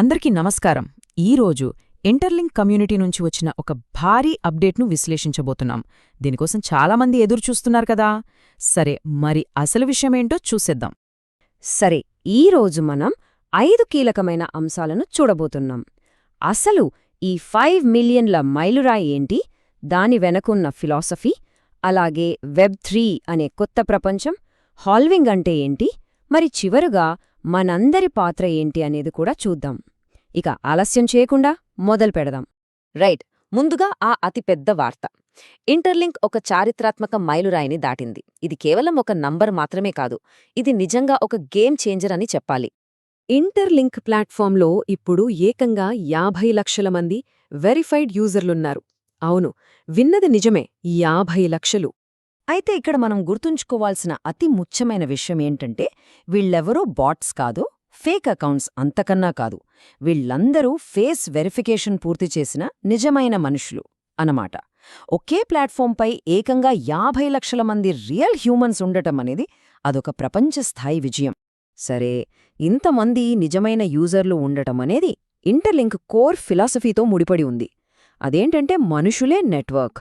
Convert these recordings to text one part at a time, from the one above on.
అందరికీ నమస్కారం. ఈరోజు ఇంటర్లింక్ కమ్యూనిటీ నుంచి వచ్చిన ఒక భారీ అప్డేట్ను విశ్లేషించబోతున్నాం. దీనికోసం చాలామంది ఎదురుచూస్తున్నారు కదా? సరే మరి అసలు విషయమేంటో చూసేద్దాం. సరే ఈరోజు మనం ఐదు కీలకమైన అంశాలను చూడబోతున్నాం. అసలు ఈ ఫైవ్ మిలియన్ల మైలురాయి ఏంటి? దాని వెనకున్న ఫిలాసఫీ అలాగే వెబ్ త్రీ అనే కొత్త ప్రపంచం హాల్వింగ్ అంటే ఏంటి? మరి చివరుగా మనందరి పాత్ర ఏంటి అనేది కూడా చూద్దాం. ఇక ఆలస్యం చేయకుండా మొదలు పెడదాం. రైట్ ముందుగా ఆ అతిపెద్ద వార్త. ఇంటర్లింక్ ఒక చారిత్రాత్మక మైలురాయిని దాటింది. ఇది కేవలం ఒక నంబర్ మాత్రమే కాదు ఇది నిజంగా ఒక గేమ్ చేంజర్ అని చెప్పాలి. ఇంటర్లింక్ ప్లాట్ఫామ్లో ఇప్పుడు ఏకంగా యాభై లక్షల మంది వెరిఫైడ్ యూజర్లున్నారు. అవును విన్నది నిజమే యాభై లక్షలు. అయితే ఇక్కడ మనం గుర్తుంచుకోవాల్సిన అతి ముఖ్యమైన విషయం ఏంటంటే వీళ్ళెవరో బాట్స్ కాదు ఫేక్ అకౌంట్స్ అంతకన్నా కాదు వీళ్ళందరూ ఫేస్ వెరిఫికేషన్ పూర్తి చేసిన నిజమైన మనుషులు అనమాట ఒకే ప్లాట్ఫామ్పై ఏకంగా యాభై లక్షల మంది రియల్ హ్యూమన్స్ ఉండటం అనేది అదొక ప్రపంచస్థాయి విజయం. సరే ఇంతమంది నిజమైన యూజర్లు ఉండటం అనేది ఇంటర్లింక్ కోర్ ఫిలాసఫీతో ముడిపడి ఉంది. అదేంటంటే మనుషులే నెట్వర్క్.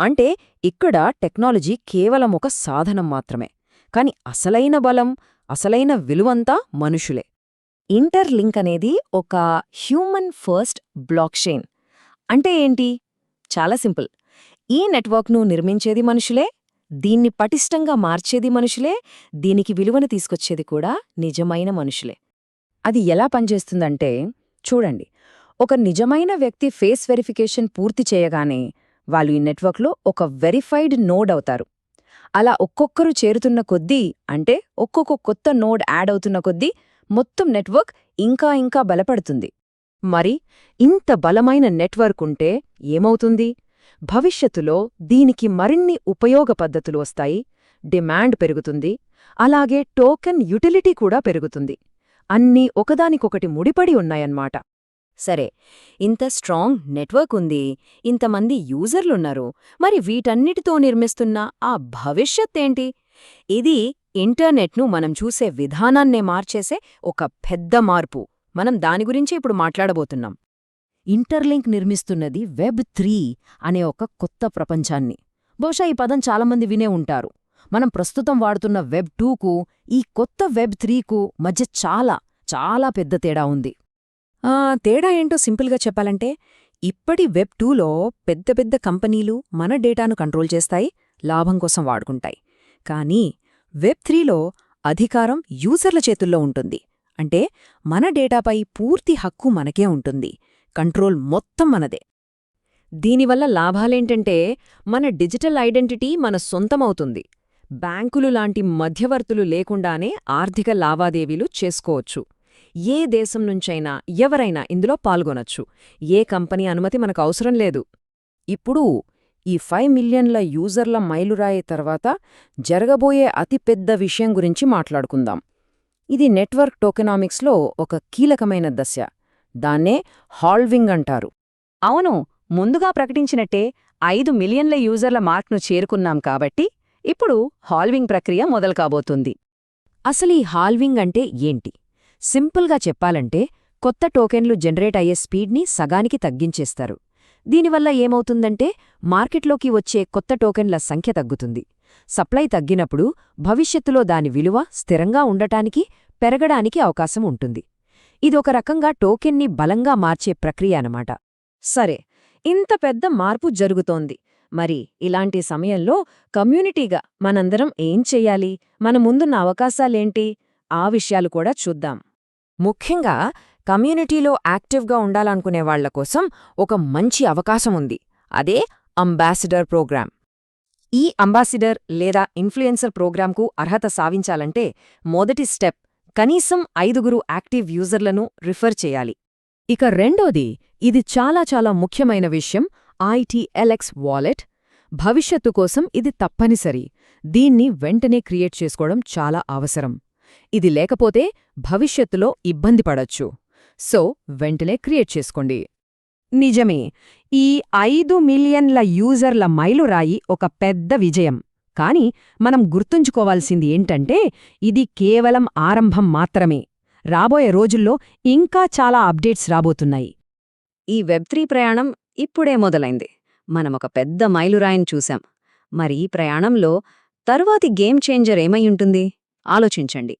అంటే ఇక్కడ టెక్నాలజీ కేవలం ఒక సాధనం మాత్రమే. కాని అసలైన బలం అసలైన విలువంతా మనుషులే. ఇంటర్లింక్ అనేది ఒక హ్యూమన్ ఫస్ట్ బ్లాక్చైన్. అంటే ఏంటి? చాలా సింపుల్. ఈ నెట్వర్క్ను నిర్మించేది మనుషులే దీన్ని పటిష్టంగా మార్చేది మనుషులే దీనికి విలువను తీసుకొచ్చేది కూడా నిజమైన మనుషులే. అది ఎలా పనిచేస్తుందంటే చూడండి. ఒక నిజమైన వ్యక్తి ఫేస్ వెరిఫికేషన్ పూర్తి చేయగానే వాళ్ళు ఈ నెట్వర్క్లో ఒక వెరిఫైడ్ నోడ్ అవుతారు. అలా ఒక్కొక్కరు చేరుతున్న కొద్దీ అంటే ఒక్కొక్క కొత్త నోడ్ యాడ్ అవుతున్న కొద్దీ మొత్తం నెట్వర్క్ ఇంకా ఇంకా బలపడుతుంది. మరి ఇంత బలమైన నెట్వర్క్ ఉంటే ఏమవుతుంది? భవిష్యత్తులో దీనికి మరిన్ని ఉపయోగ పద్ధతులు వస్తాయి. డిమాండ్ పెరుగుతుంది. అలాగే టోకెన్ యుటిలిటీ కూడా పెరుగుతుంది. అన్నీ ఒకదానికొకటి ముడిపడి ఉన్నాయన్నమాట. సరే ఇంత స్ట్రాంగ్ నెట్వర్క్ ఉంది ఇంతమంది యూజర్లున్నారు మరి వీటన్నిటితో నిర్మిస్తున్న ఆ భవిష్యత్తేంటి? ఇది ఇంటర్నెట్ను మనం చూసే విధానాన్నే మార్చేసే ఒక పెద్ద మార్పు. మనం దాని గురించే ఇప్పుడు మాట్లాడబోతున్నాం. ఇంటర్లింక్ నిర్మిస్తున్నది వెబ్ త్రీ అనే ఒక కొత్త ప్రపంచాన్ని. బహుశా ఈ పదం చాలామంది వినే ఉంటారు. మనం ప్రస్తుతం వాడుతున్న వెబ్ టూకు ఈ కొత్త వెబ్ త్రీకు మధ్య చాలా చాలా పెద్ద తేడా ఉంది. తేడా ఏంటో సింపుల్గా చెప్పాలంటే ఇప్పటి వెబ్ టూలో పెద్ద పెద్ద కంపెనీలు మన డేటాను కంట్రోల్ చేస్తాయి లాభం కోసం వాడుకుంటాయి. కానీ వెబ్ త్రీలో అధికారం యూజర్ల చేతుల్లో ఉంటుంది. అంటే మన డేటాపై పూర్తి హక్కు మనకే ఉంటుంది. కంట్రోల్ మొత్తం మనదే. దీనివల్ల లాభాలేంటంటే మన డిజిటల్ ఐడెంటిటీ మన సొంతమవుతుంది. బ్యాంకులు లాంటి మధ్యవర్తులు లేకుండానే ఆర్థిక లావాదేవీలు చేసుకోవచ్చు. ఏ దేశం నుంచైనా ఎవరైనా ఇందులో పాల్గొనొచ్చు. ఏ కంపెనీ అనుమతి మనకు అవసరం లేదు. ఇప్పుడు ఈ ఫైవ్ మిలియన్ల యూజర్ల మైలురాయి తర్వాత జరగబోయే అతిపెద్ద విషయం గురించి మాట్లాడుకుందాం. ఇది నెట్వర్క్ టోకెనామిక్స్లో ఒక కీలకమైన దశ. దాన్నే హాల్వింగ్ అంటారు. అవును ముందుగా ప్రకటించినట్టే ఐదు మిలియన్ల యూజర్ల మార్క్ను చేరుకున్నాం కాబట్టి ఇప్పుడు హాల్వింగ్ ప్రక్రియ మొదలు కాబోతుంది అసలీ హాల్వింగ్ అంటే ఏంటి? సింపుల్గా చెప్పాలంటే కొత్త టోకెన్లు జనరేట్ అయ్యే స్పీడ్ని సగానికి తగ్గించేస్తారు. దీనివల్ల ఏమవుతుందంటే మార్కెట్లోకి వచ్చే కొత్త టోకెన్ల సంఖ్య తగ్గుతుంది. సప్లై తగ్గినప్పుడు భవిష్యత్తులో దాని విలువ స్థిరంగా ఉండటానికి పెరగడానికి అవకాశం ఉంటుంది. ఇదొక రకంగా టోకెన్ని బలంగా మార్చే ప్రక్రియ అనమాట సరే ఇంత పెద్ద మార్పు జరుగుతోంది. మరి ఇలాంటి సమయంలో కమ్యూనిటీగా మనందరం ఏం చెయ్యాలి మన ముందున్న అవకాశాలేంటి? ఆ విషయాలు కూడా చూద్దాం. ముఖ్యంగా కమ్యూనిటీలో యాక్టివ్గా ఉండాలనుకునే వాళ్ళ కోసం ఒక మంచి అవకాశం ఉంది. అదే అంబాసిడర్ ప్రోగ్రాం ఈ అంబాసిడర్ లేదా ఇన్ఫ్లుయెన్సర్ ప్రోగ్రాంకు అర్హత సాధించాలంటే మొదటి స్టెప్ కనీసం ఐదుగురు యాక్టివ్ యూజర్లను రిఫర్ చేయాలి. ఇక రెండోది ఇది చాలా చాలా ముఖ్యమైన విషయం ఐటీఎల్ఎక్స్ వాలెట్. భవిష్యత్తు కోసం ఇది తప్పనిసరి. దీన్ని వెంటనే క్రియేట్ చేసుకోవడం చాలా అవసరం. ఇది లేకపోతే భవిష్యత్తులో ఇబ్బంది పడొచ్చు. సో వెంటనే క్రియేట్ చేసుకోండి. నిజమే ఈ ఐదు మిలియన్ల యూజర్ల మైలురాయి ఒక పెద్ద విజయం. కాని మనం గుర్తుంచుకోవాల్సింది ఏంటంటే ఇది కేవలం ఆరంభం మాత్రమే. రాబోయే రోజుల్లో ఇంకా చాలా అప్డేట్స్ రాబోతున్నాయి. ఈ వెబ్ త్రీ ప్రయాణం ఇప్పుడే మొదలైంది. మనమొక పెద్ద మైలురాయిని చూశాం. మరి ఈ ప్రయాణంలో తరువాతి గేమ్ చేంజర్ ఏమై ఉంటుంది? ఆలోచించండి.